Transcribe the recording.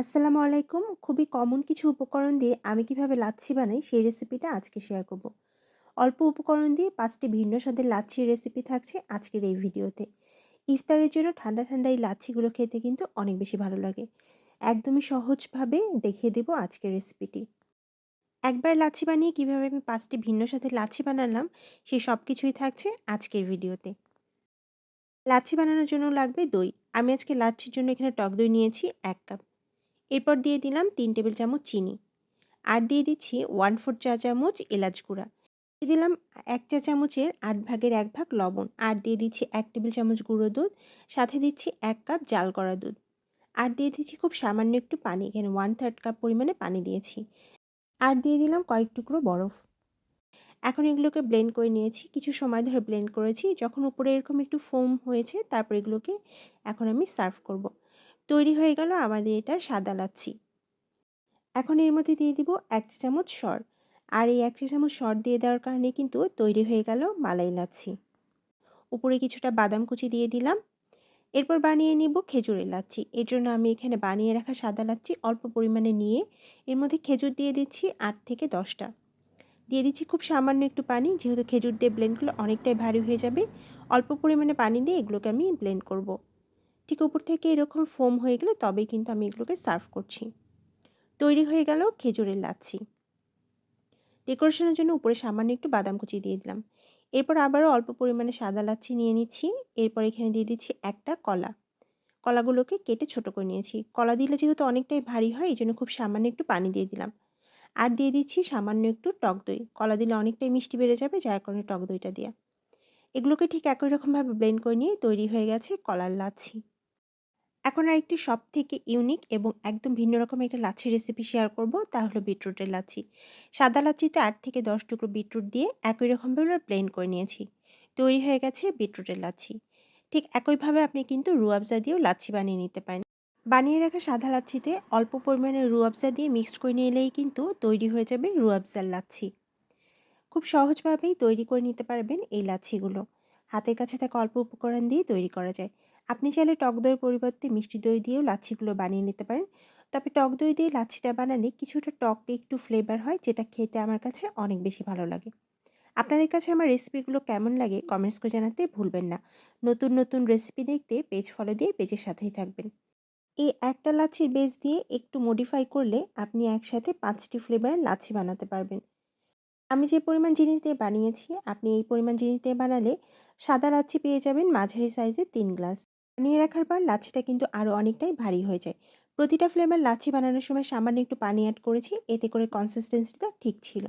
আসসালামু আলাইকুম। খুবই কমন কিছু উপকরণ দিয়ে আমি কীভাবে লাচ্ছি বানাই সেই রেসিপিটা আজকে শেয়ার করব। অল্প উপকরণ দিয়ে পাঁচটি ভিন্ন স্বাদের লাচ্ছির রেসিপি থাকছে আজকের এই ভিডিওতে। ইফতারের জন্য ঠান্ডা, ঠান্ডা এই লাচ্ছিগুলো খেতে কিন্তু অনেক বেশি ভালো লাগে। একদমই সহজভাবে দেখিয়ে দেব আজকের রেসিপিটি। একবার লাচ্ছি বানিয়ে কীভাবে আমি পাঁচটি ভিন্ন স্বাদের লাচ্ছি বানালাম সেই সব কিছুই থাকছে আজকের ভিডিওতে। লাচ্ছি বানানোর জন্য লাগবে দই। আমি আজকে লাচ্ছির জন্য এখানে টক দই নিয়েছি এক কাপ। এরপর দিয়ে দিলাম তিন টেবিল চামচ চিনি। আর দিয়ে দিচ্ছি ওয়ান ফোর চা চামচ এলাচ গুঁড়া। দিয়ে দিলাম এক চা চামচের আট ভাগের এক ভাগ লবণ। আর দিয়ে দিচ্ছি এক টেবিল চামচ গুঁড়ো দুধ। সাথে দিচ্ছি এক কাপ জাল করা দুধ। আর দিয়ে দিচ্ছি খুব সামান্য একটু পানি। এখানে ওয়ান থার্ড কাপ পরিমাণে পানি দিয়েছি। আর দিয়ে দিলাম কয়েক টুকরো বরফ। এখন এগুলোকে ব্লেন্ড করে নিয়েছি। কিছু সময় ধরে ব্লেন্ড করেছি। যখন উপরে এরকম একটু ফোম হয়েছে, তারপর এগুলোকে এখন আমি সার্ভ করব। তৈরি হয়ে গেল আমাদের এটা সাদা লাচ্ছি। এখন এর মধ্যে দিয়ে দিব এক চামচ সর। আর এই এক চামচ সর দিয়ে দেওয়ার কারণে কিন্তু তৈরি হয়ে গেল মালাই লাচ্ছি। উপরে কিছুটা বাদাম কুচি দিয়ে দিলাম। এরপর বানিয়ে নিব খেজুরের লাচ্ছি। এর জন্য আমি এখানে বানিয়ে রাখা সাদা লাচ্ছি অল্প পরিমাণে নিয়ে এর মধ্যে খেজুর দিয়ে দিচ্ছি আট থেকে দশটা। দিয়ে দিচ্ছি খুব সামান্য একটু পানি, যেহেতু খেজুর দিয়ে ব্লেন্ড করলে অনেকটাই ভারী হয়ে যাবে। অল্প পরিমাণে পানি দিয়ে এগুলোকে আমি ব্লেন্ড করব। ঠিক উপর থেকে এরকম ফোম হয়ে গেলে তবেই কিন্তু আমি এগুলোকে সার্ভ করছি। তৈরি হয়ে গেল খেজুরের লাচ্ছি। ডেকোরেশনের জন্য উপরে সামান্য একটু বাদাম কুচি দিয়ে দিলাম। এরপর আবারও অল্প পরিমাণে সাদা লাচ্ছি নিয়ে নিচ্ছি। এরপর এখানে দিয়ে দিচ্ছি একটা কলা। কলাগুলোকে কেটে ছোট করে নিয়েছি। কলা দিলে যেহেতু অনেকটাই ভারী হয় এই জন্য খুব সামান্য একটু পানি দিয়ে দিলাম। আর দিয়ে দিচ্ছি সামান্য একটু টক দই। কলা দিলে অনেকটাই মিষ্টি বেড়ে যাবে, যার কারণে টক দইটা দেওয়া এগুলোকে ঠিক একই রকমভাবে ব্লেন্ড করে নিয়ে তৈরি হয়ে গেছে কলার লাচ্ছি। এখন আর একটি সব থেকে ইউনিক এবং একদম ভিন্ন রকমের একটা লাচ্ছি রেসিপি শেয়ার করব, তা হলো বিটরুটের লাচ্ছি। সাদা লাচ্ছিতে আট থেকে দশ টুকরো বিটরুট দিয়ে একই রকমভাবে প্লেন করে নিয়েছি। তৈরি হয়ে গেছে বিটরুটের লাচ্ছি। ঠিক একইভাবে আপনি কিন্তু রুয়াবজা দিয়েও লাচ্ছি বানিয়ে নিতে পারেন। বানিয়ে রাখা সাদা লাচ্ছিতে অল্প পরিমাণে রুয়াবজা দিয়ে মিক্সড করে নিলেই কিন্তু তৈরি হয়ে যাবে রুয়াবজার লাচ্ছি। খুব সহজভাবেই তৈরি করে নিতে পারবেন এই লাচ্ছিগুলো। হাতের কাছে থাকা অল্প উপকরণ দিয়ে তৈরি করা যায়। আপনি চাইলে টক দইয়ের পরিবর্তে মিষ্টি দই দিয়েও লাচ্ছিগুলো বানিয়ে নিতে পারেন। তবে টক দই দিয়ে লাচ্ছিটা বানালে কিছুটা টক একটু ফ্লেভার হয়, যেটা খেতে আমার কাছে অনেক বেশি ভালো লাগে। আপনাদের কাছে আমার রেসিপিগুলো কেমন লাগে কমেন্টস করে জানাতে ভুলবেন না। নতুন নতুন রেসিপি দেখতে পেজ ফলো দিয়ে পেজের সাথেই থাকবেন। এই একটা লাচ্ছির বেস দিয়ে একটু মডিফাই করলে আপনি একসাথে পাঁচটি ফ্লেভারের লাচ্ছি বানাতে পারবেন। আমি যে পরিমাণ জিনিস দিয়ে বানিয়েছি, আপনি এই পরিমাণ জিনিস দিয়ে বানালে সাদা লাচ্ছি পেয়ে যাবেন মাঝারি সাইজে তিন গ্লাস বানিয়ে রাখার পর লাচ্ছিটা কিন্তু আরও অনেকটাই ভারী হয়ে যায়। প্রতিটা ফ্লেভার লাচ্ছি বানানোর সময় সামান্য একটু পানি অ্যাড করেছি, এতে করে কনসিস্টেন্সিটা ঠিক ছিল।